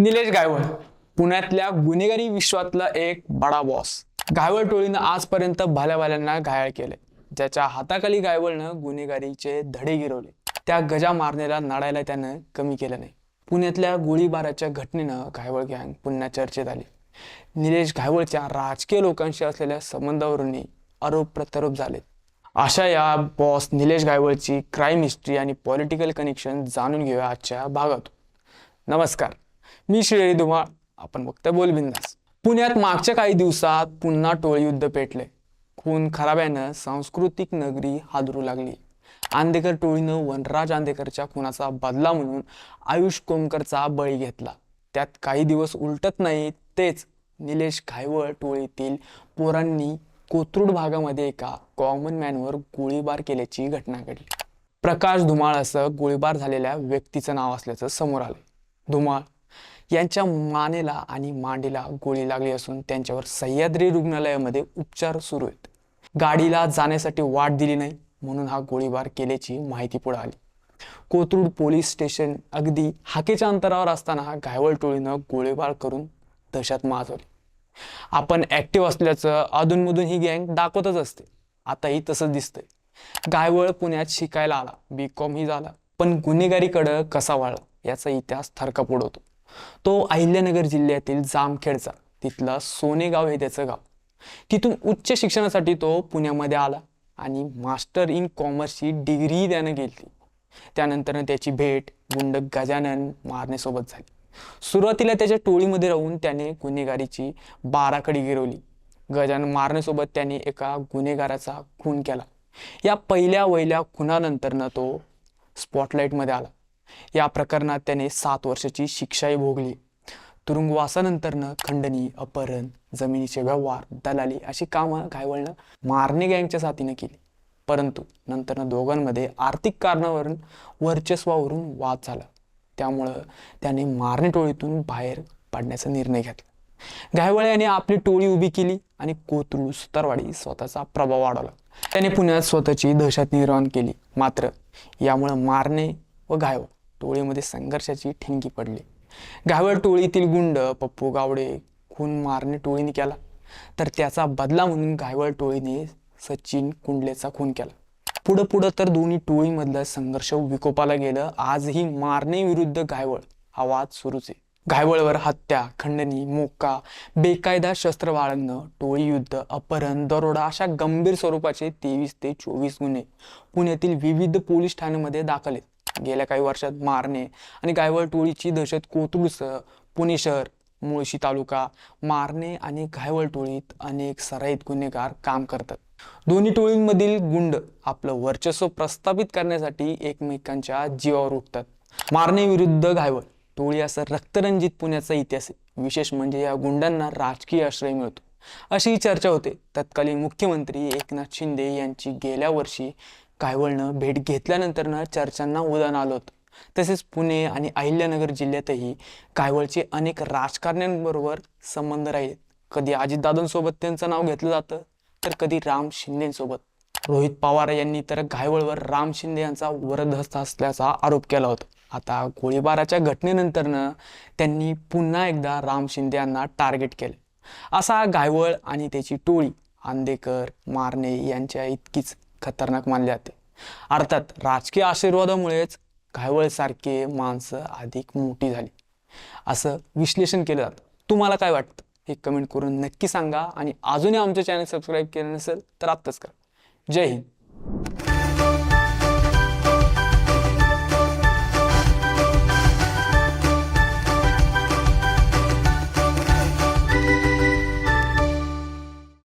निलेश गायवळ पुण्यातल्या गुन्हेगारी विश्वातला एक बडा बॉस गायवळ टोळीनं आजपर्यंत भल्या भाल्यांना केले ज्याच्या हाताखाली गायवळनं गुन्हेगारीचे धडे गिरवले. त्या गजा मारण्याला नाडायला त्यानं कमी केलं नाही. पुण्यातल्या गोळीबाराच्या घटनेनं घायवळ गँग पुन्हा चर्चेत आली. निलेश घायवळच्या राजकीय लोकांशी असलेल्या संबंधावरूनही आरोप प्रत्यारोप झालेत. अशा या बॉस निलेश गायवळची क्राईम हिस्ट्री आणि पॉलिटिकल कनेक्शन जाणून घेऊया आजच्या भागातून. नमस्कार. मी श्रेय धुमाळ आपण बघतोय बोलबिंदास. पुण्यात मागच्या काही दिवसात पुन्हा टोळी युद्ध पेटले. खून खराब्यानं सांस्कृतिक नगरी हादरू लागली. आंदेकर टोळीनं वनराज आंदेकरच्या खुनाचा बदला म्हणून आयुष कोमकरचा बळी घेतला. त्यात काही दिवस उलटत नाही तेच निलेश घायवळ टोळीतील पोरांनी कोथरूड भागामध्ये एका कॉमन मॅनवर गोळीबार केल्याची घटना घडली. प्रकाश धुमाळ असं गोळीबार झालेल्या व्यक्तीचं नाव असल्याचं समोर आलं धुमाळ यांच्या मानेला आणि मांडीला गोळी लागली असून त्यांच्यावर सह्याद्री रुग्णालयामध्ये उपचार सुरू आहेत. गाडीला जाण्यासाठी वाट दिली नाही म्हणून हा गोळीबार केल्याची माहिती पुढे आली. कोथरूड पोलीस स्टेशन अगदी हाकेच्या अंतरावर असताना घायवळ टोळीनं गोळीबार करून दहशत माजवली. आपण ॲक्टिव्ह असल्याचं अधूनमधून ही गँग दाखवतच असते. आताही तसंच दिसतंय. गायवळ पुण्यात शिकायला आला. बी कॉम ही झाला. पण गुन्हेगारीकडं कसा वळला याचा इतिहास थरका पुढवतो तो अहिल्यानगर जिल्ह्यातील जामखेडचा तिथला सोनेगाव हे त्याचं गाव. तिथून उच्च शिक्षणासाठी तो पुण्यामध्ये आला आणि मास्टर इन कॉमर्सची डिग्री त्यानं घेतली. त्यानंतर त्याची भेट गुंड गजानन मारण्यासोबत झाली. सुरुवातीला त्याच्या टोळीमध्ये राहून त्याने गुन्हेगारीची बाराखडी गिरवली. गजानन मारण्यासोबत त्याने एका गुन्हेगाराचा खून केला. या पहिल्या वहिल्या खुनानंतरनं तो स्पॉटलाईटमध्ये आला. या प्रकरणात त्याने सात वर्षाची शिक्षाही भोगली. तुरुंगवासानंतरनं खंडणी अपहरण जमिनीचे व्यवहार दलाली अशी कामं घायवळनं मारणे गँगच्या साथीनं केली. परंतु नंतरनं दोघांमध्ये आर्थिक कारणावरून वर्चस्वावरून वाद झाला. त्यामुळं त्याने मारणे टोळीतून बाहेर पडण्याचा निर्णय घेतला. गायवळे याने आपली टोळी उभी केली आणि कोथरूड सुतारवाडी स्वतःचा प्रभाव वाढवला. त्याने पुण्यात स्वतःची दहशत निर्माण केली. मात्र यामुळं मारणे व गायवळ टोळीमध्ये संघर्षाची ठिणगी पडली. घायवळ टोळीतील गुंड पप्पू गावडे खून मारणे टोळीने केला. तर त्याचा बदला म्हणून गायवळ टोळीने सचिन कुंडलेचा खून केला. पुढं पुढं तर दोन्ही टोळीमधलं संघर्ष विकोपाला गेलं. आजही मारणे विरुद्ध गायवळ आवाज सुरूच. आहे घायवळवर हत्या खंडणी मोका बेकायदा शस्त्र बाळगणं टोळी युद्ध अपहरण दरोडा अशा गंभीर स्वरूपाचे तेवीस ते चोवीस गुन्हे पुण्यातील विविध पोलीस ठाण्यांमध्ये दाखल आहेत. गेल्या काही वर्षात मारणे आणि गायवळ टोळीची दहशत कोथरूडसह पुणे शहर मुळशी तालुका मारणे आणि घायवळ टोळीत अनेक सराईत गुन्हेगार काम करतात. दोन्ही टोळींमधील गुंड आपलं वर्चस्व प्रस्थापित करण्यासाठी एकमेकांच्या जीवावर उठतात. मारणे विरुद्ध घायवळ टोळी असं रक्तरंजित पुण्याचा इतिहास आहे. विशेष म्हणजे या गुंडांना राजकीय आश्रय मिळतो. अशी चर्चा होते. तत्कालीन मुख्यमंत्री एकनाथ शिंदे यांची गेल्या वर्षी गायवळनं भेट घेतल्यानंतरनं चर्चांना उदाहरण आलं होतं. तसेच पुणे आणि अहिल्यानगर जिल्ह्यातही गायवळचे अनेक राजकारण्यांबरोबर संबंध राहिले. कधी अजितदादांसोबत त्यांचं नाव घेतलं जातं तर कधी राम शिंदेसोबत. रोहित पवार यांनी तर घायवळवर राम शिंदे यांचा वरदहस्त असल्याचा आरोप केला होता. आता गोळीबाराच्या घटनेनंतरनं त्यांनी पुन्हा एकदा राम शिंदे यांना टार्गेट केले. असा घायवळ आणि त्याची टोळी आंदेकर मारणे यांच्या इतकीच. खतरनाक मानले जाते. अर्थात राजकीय आशीर्वादामुळेच घायवळसारखे माणसं अधिक मोठी झाली. असं विश्लेषण केलं जातं. तुम्हाला काय वाटतं? हे कमेंट करून नक्की सांगा आणि अजूनही आमचं चॅनल सबस्क्राईब केलं नसेल तर आत्ताच करा. जय हिंद.